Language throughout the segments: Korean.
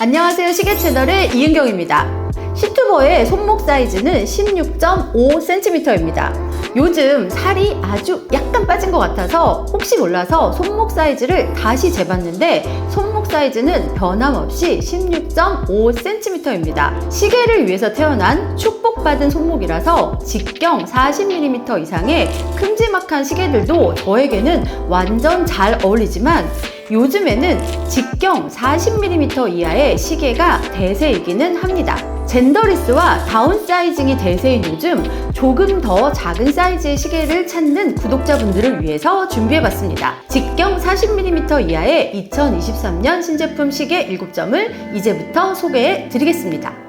안녕하세요. 시계 채널의 이은경입니다. 시투버의 손목 사이즈는 16.5cm입니다. 요즘 살이 아주 약간 빠진 것 같아서 혹시 몰라서 손목 사이즈를 다시 재봤는데 손목 사이즈는 변함없이 16.5cm입니다. 시계를 위해서 태어난 축복받은 손목이라서 직경 40mm 이상의 큼지막한 시계들도 저에게는 완전 잘 어울리지만 요즘에는 직경 40mm 이하의 시계가 대세이기는 합니다. 젠더리스와 다운사이징이 대세인 요즘 조금 더 작은 사이즈의 시계를 찾는 구독자분들을 위해서 준비해봤습니다. 직경 40mm 이하의 2023년 신제품 시계 7점을 이제부터 소개해 드리겠습니다.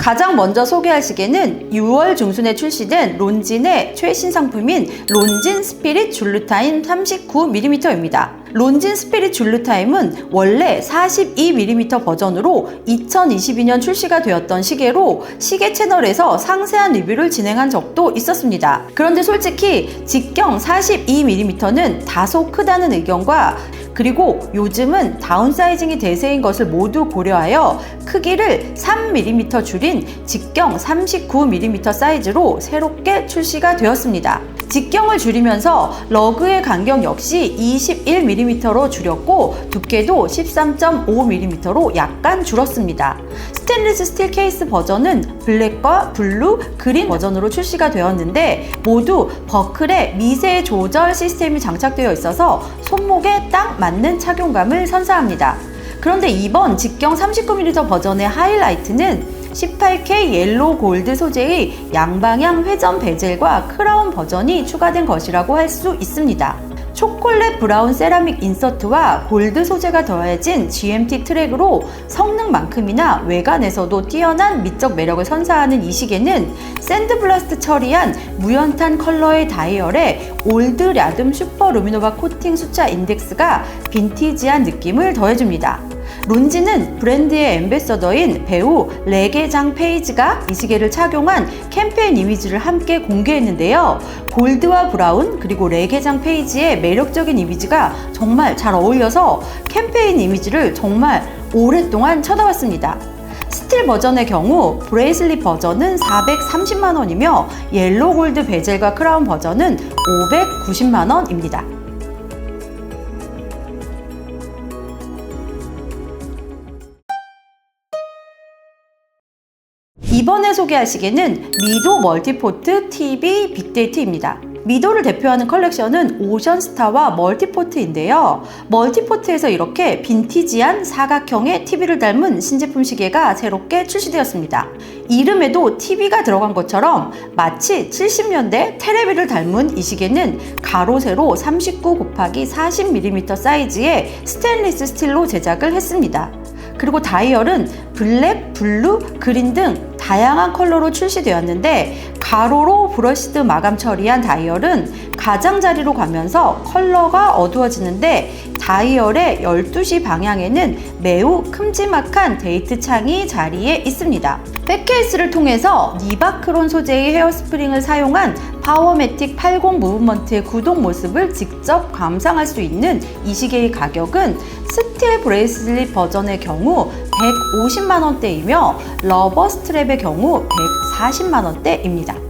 가장 먼저 소개할 시계는 6월 중순에 출시된 론진의 최신 상품인 론진 스피릿 줄루타임 39mm입니다. 론진 스피릿 줄루타임은 원래 42mm 버전으로 2022년 출시가 되었던 시계로 시계 채널에서 상세한 리뷰를 진행한 적도 있었습니다. 그런데 솔직히 직경 42mm는 다소 크다는 의견과 그리고 요즘은 다운사이징이 대세인 것을 모두 고려하여 크기를 3mm 줄인 직경 39mm 사이즈로 새롭게 출시가 되었습니다. 직경을 줄이면서 러그의 간격 역시 21mm로 줄였고 두께도 13.5mm로 약간 줄었습니다. 스테인리스 스틸 케이스 버전은 블랙과 블루, 그린 버전으로 출시가 되었는데 모두 버클에 미세 조절 시스템이 장착되어 있어서 손목에 딱 맞는 착용감을 선사합니다. 그런데 이번 직경 39mm 버전의 하이라이트는 18K 옐로우 골드 소재의 양방향 회전 베젤과 크라운 버전이 추가된 것이라고 할 수 있습니다. 초콜릿 브라운 세라믹 인서트와 골드 소재가 더해진 GMT 트랙으로 성능만큼이나 외관에서도 뛰어난 미적 매력을 선사하는 이 시계는 샌드블라스트 처리한 무연탄 컬러의 다이얼에 올드 랴듬 슈퍼 루미노바 코팅 숫자 인덱스가 빈티지한 느낌을 더해줍니다. 론지는 브랜드의 엠베서더인 배우 레게장 페이지가 이 시계를 착용한 캠페인 이미지를 함께 공개했는데요. 골드와 브라운 그리고 레게장 페이지의 매력적인 이미지가 정말 잘 어울려서 캠페인 이미지를 정말 오랫동안 쳐다봤습니다. 스틸 버전의 경우 브레이슬릿 버전은 430만 원이며 옐로우 골드 베젤과 크라운 버전은 590만 원입니다. 이번에 소개할 시계는 미도 멀티포트 TV 빅데이트입니다. 미도를 대표하는 컬렉션은 오션스타와 멀티포트인데요. 멀티포트에서 이렇게 빈티지한 사각형의 TV를 닮은 신제품 시계가 새롭게 출시되었습니다. 이름에도 TV가 들어간 것처럼 마치 70년대 테레비를 닮은 이 시계는 가로 세로 39 곱하기 40mm 사이즈의 스테인리스 스틸로 제작을 했습니다. 그리고 다이얼은 블랙, 블루, 그린 등 다양한 컬러로 출시되었는데 가로로 브러시드 마감 처리한 다이얼은 가장자리로 가면서 컬러가 어두워지는데 다이얼의 12시 방향에는 매우 큼지막한 데이트 창이 자리에 있습니다. 백케이스를 통해서 니바크론 소재의 헤어스프링을 사용한 파워매틱 80 무브먼트의 구동 모습을 직접 감상할 수 있는 이 시계의 가격은 스틸 브레이슬릿 버전의 경우 150만 원대이며 러버 스트랩의 경우 140만 원대입니다.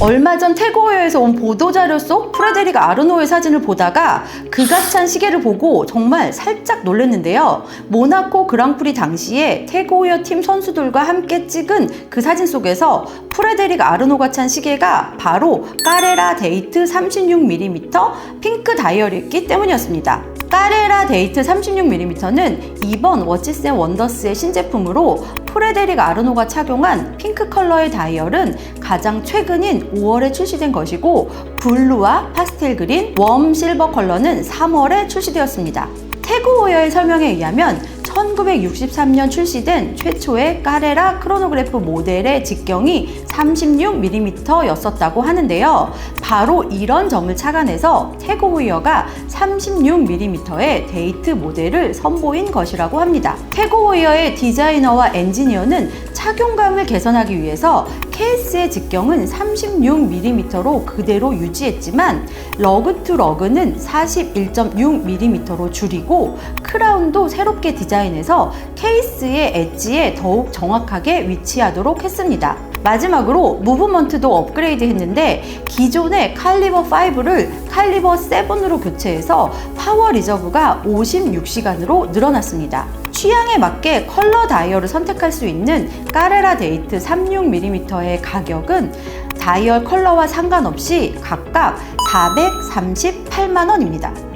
얼마 전 태고어에서 온 보도자료 속 프레데릭 아르노의 사진을 보다가 그가 찬 시계를 보고 정말 살짝 놀랐는데요. 모나코 그랑프리 당시에 태고어 팀 선수들과 함께 찍은 그 사진 속에서 프레데릭 아르노가 찬 시계가 바로 까레라 데이트 36mm 핑크 다이얼이었기 때문이었습니다. 까레라 데이트 36mm는 이번 워치스 앤 원더스의 신제품으로 프레데릭 아르노가 착용한 핑크 컬러의 다이얼은 가장 최근인 5월에 출시된 것이고 블루와 파스텔 그린, 웜 실버 컬러는 3월에 출시되었습니다. 태그오어의 설명에 의하면 1963년 출시된 최초의 까레라 크로노그래프 모델의 직경이 36mm였었다고 하는데요. 바로 이런 점을 착안해서 태그 호이어가 36mm의 데이트 모델을 선보인 것이라고 합니다. 태그 호이어의 디자이너와 엔지니어는 착용감을 개선하기 위해서 케이스의 직경은 36mm로 그대로 유지했지만 러그 투 러그는 41.6mm로 줄이고 크라운도 새롭게 디자인 해서 케이스의 엣지에 더욱 정확하게 위치하도록 했습니다. 마지막으로 무브먼트도 업그레이드 했는데 기존의 칼리버 5를 칼리버 7으로 교체해서 파워 리저브가 56시간으로 늘어났습니다. 취향에 맞게 컬러 다이얼을 선택할 수 있는 까레라 데이트 36mm의 가격은 다이얼 컬러와 상관없이 각각 438만 원입니다.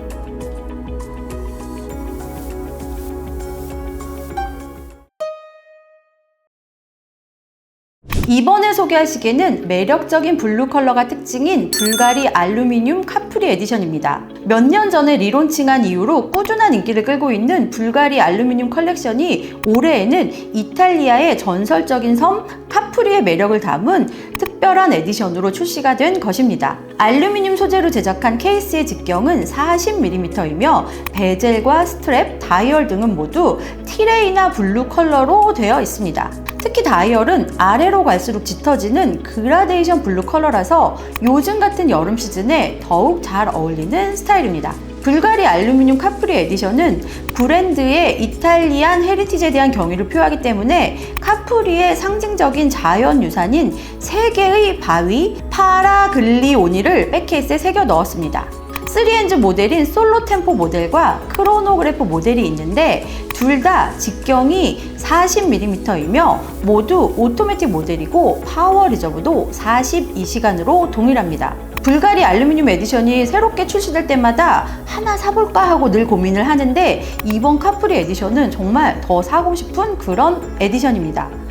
이번에 소개할 시계는 매력적인 블루 컬러가 특징인 불가리 알루미늄 카프리 에디션입니다. 몇 년 전에 리론칭한 이후로 꾸준한 인기를 끌고 있는 불가리 알루미늄 컬렉션이 올해에는 이탈리아의 전설적인 섬 카프리의 매력을 담은 특별한 에디션으로 출시가 된 것입니다. 알루미늄 소재로 제작한 케이스의 직경은 40mm이며 베젤과 스트랩, 다이얼 등은 모두 티레이나 블루 컬러로 되어 있습니다. 특히 다이얼은 아래로 갈수록 짙어지는 그라데이션 블루 컬러라서 요즘 같은 여름 시즌에 더욱 잘 어울리는 스타일입니다. 불가리 알루미늄 카프리 에디션은 브랜드의 이탈리안 헤리티지에 대한 경의를 표하기 때문에 카프리의 상징적인 자연 유산인 세 개의 바위 파라글리오니를 백케이스에 새겨 넣었습니다. 3엔즈 모델인 솔로 템포 모델과 크로노그래프 모델이 있는데 둘 다 직경이 40mm이며 모두 오토매틱 모델이고 파워 리저브도 42시간으로 동일합니다. 불가리 알루미늄 에디션이 새롭게 출시될 때마다 하나 사볼까 하고 늘 고민을 하는데 이번 카프리 에디션은 정말 더 사고 싶은 그런 에디션입니다.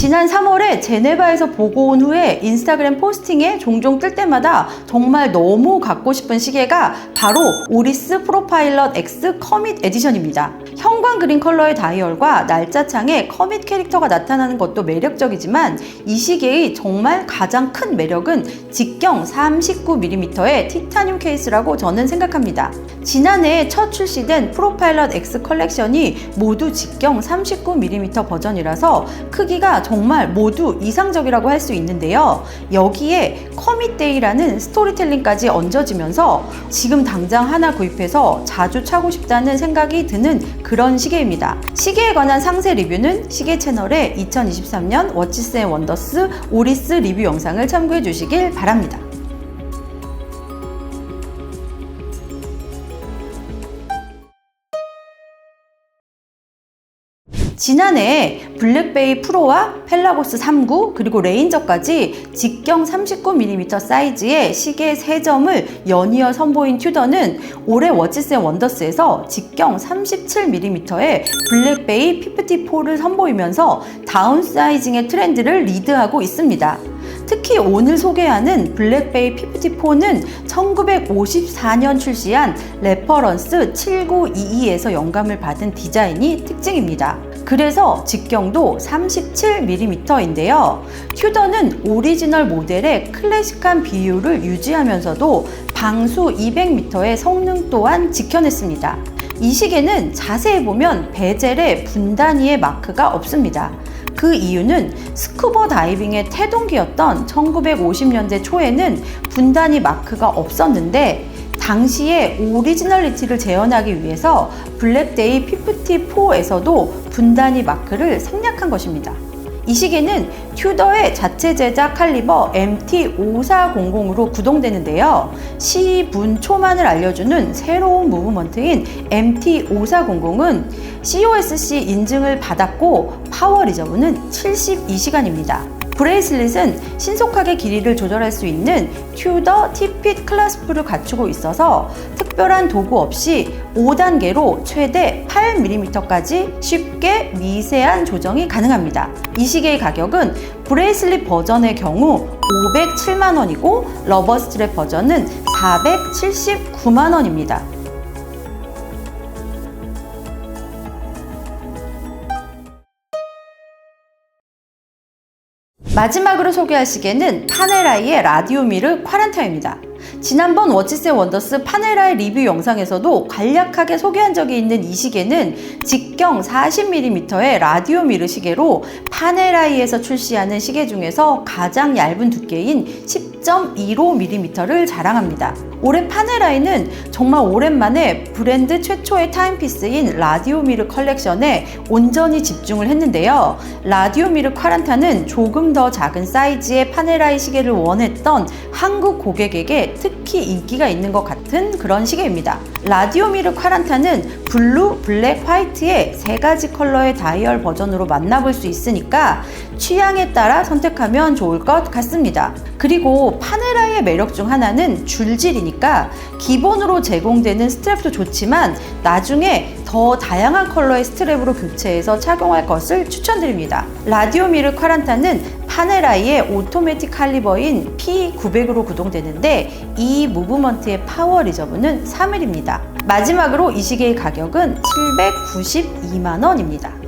지난 3월에 제네바에서 보고 온 후에 인스타그램 포스팅에 종종 뜰 때마다 정말 너무 갖고 싶은 시계가 바로 오리스 프로파일럿 X 커밋 에디션입니다. 형광 그린 컬러의 다이얼과 날짜창에 커밋 캐릭터가 나타나는 것도 매력적이지만 이 시계의 정말 가장 큰 매력은 직경 39mm의 티타늄 케이스라고 저는 생각합니다. 지난해 첫 출시된 프로파일럿 X 컬렉션이 모두 직경 39mm 버전이라서 크기가 정말 모두 이상적이라고 할 수 있는데요. 여기에 커밋데이라는 스토리텔링까지 얹어지면서 지금 당장 하나 구입해서 자주 차고 싶다는 생각이 드는 그런 시계입니다. 시계에 관한 상세 리뷰는 시계 채널의 2023년 워치스 앤 원더스 오리스 리뷰 영상을 참고해 주시길 바랍니다. 지난해 블랙베이 프로와 펠라고스 39 그리고 레인저까지 직경 39mm 사이즈의 시계 3점을 연이어 선보인 튜더는 올해 워치스 앤 원더스에서 직경 37mm의 블랙베이 54를 선보이면서 다운사이징의 트렌드를 리드하고 있습니다. 특히 오늘 소개하는 블랙베이 54는 1954년 출시한 레퍼런스 7922에서 영감을 받은 디자인이 특징입니다. 그래서 직경도 37mm인데요. 튜더는 오리지널 모델의 클래식한 비율을 유지하면서도 방수 200m의 성능 또한 지켜냈습니다. 이 시계는 자세히 보면 베젤에 분단위의 마크가 없습니다. 그 이유는 스쿠버 다이빙의 태동기였던 1950년대 초에는 분단위 마크가 없었는데 당시에 오리지널리티를 재현하기 위해서 블랙데이 54에서도 분단위 마크를 생략한 것입니다. 이 시계는 튜더의 자체 제작 칼리버 MT5400으로 구동되는데요. 시분 초만을 알려주는 새로운 무브먼트인 MT5400은 COSC 인증을 받았고 파워 리저브는 72시간입니다. 브레이슬릿은 신속하게 길이를 조절할 수 있는 튜더 티핏 클라스프를 갖추고 있어서 특별한 도구 없이 5단계로 최대 8mm까지 쉽게 미세한 조정이 가능합니다. 이 시계의 가격은 브레이슬릿 버전의 경우 507만 원이고 러버 스트랩 버전은 479만 원입니다. 마지막으로 소개할 시계는 파네라이의 라디오미르 쿼란타입니다. 지난번 워치스 원더스 파네라의 리뷰 영상에서도 간략하게 소개한 적이 있는 이 시계는 직경 40mm의 라디오 미르 시계로 파네라이에서 출시하는 시계 중에서 가장 얇은 두께인 10.15mm를 자랑합니다. 올해 파네라이는 정말 오랜만에 브랜드 최초의 타임피스인 라디오 미르 컬렉션에 온전히 집중을 했는데요. 라디오 미르 쿼란타는 조금 더 작은 사이즈의 파네라이 시계를 원했던 한국 고객에게 특히 인기가 있는 것 같은 그런 시계입니다. 라디오미르 쿼란타는 블루, 블랙, 화이트의 세 가지 컬러의 다이얼 버전으로 만나볼 수 있으니까 취향에 따라 선택하면 좋을 것 같습니다. 그리고 파네라의 매력 중 하나는 줄질이니까 기본으로 제공되는 스트랩도 좋지만 나중에 더 다양한 컬러의 스트랩으로 교체해서 착용할 것을 추천드립니다. 라디오미르 쿼란타는 파네라이의 오토매틱 칼리버인 P900으로 구동되는데 이 무브먼트의 파워 리저브는 3일입니다. 마지막으로 이 시계의 가격은 792만 원입니다.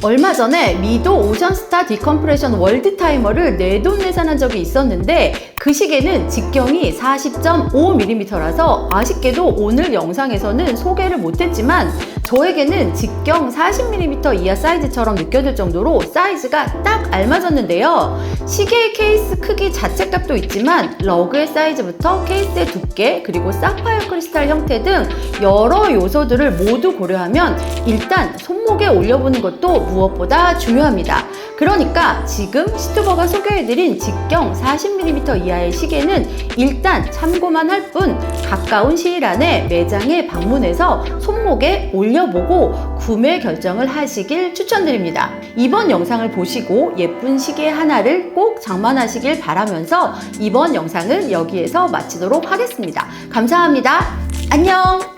얼마 전에 미도 오션스타 디컴프레션 월드 타이머를 내돈 내산한 적이 있었는데 그 시계는 직경이 40.5mm라서 아쉽게도 오늘 영상에서는 소개를 못했지만 저에게는 직경 40mm 이하 사이즈처럼 느껴질 정도로 사이즈가 딱 알맞았는데요. 시계의 케이스 크기 자체 값도 있지만 러그의 사이즈부터 케이스의 두께 그리고 사파이어 크리스탈 형태 등 여러 요소들을 모두 고려하면 일단 손목에 올려보는 것도 무엇보다 중요합니다. 그러니까 지금 시투버가 소개해드린 직경 40mm 이하의 시계는 일단 참고만 할 뿐 가까운 시일 안에 매장에 방문해서 손목에 올려보고 구매 결정을 하시길 추천드립니다. 이번 영상을 보시고 예쁜 시계 하나를 꼭 장만하시길 바라면서 이번 영상은 여기에서 마치도록 하겠습니다. 감사합니다. 안녕!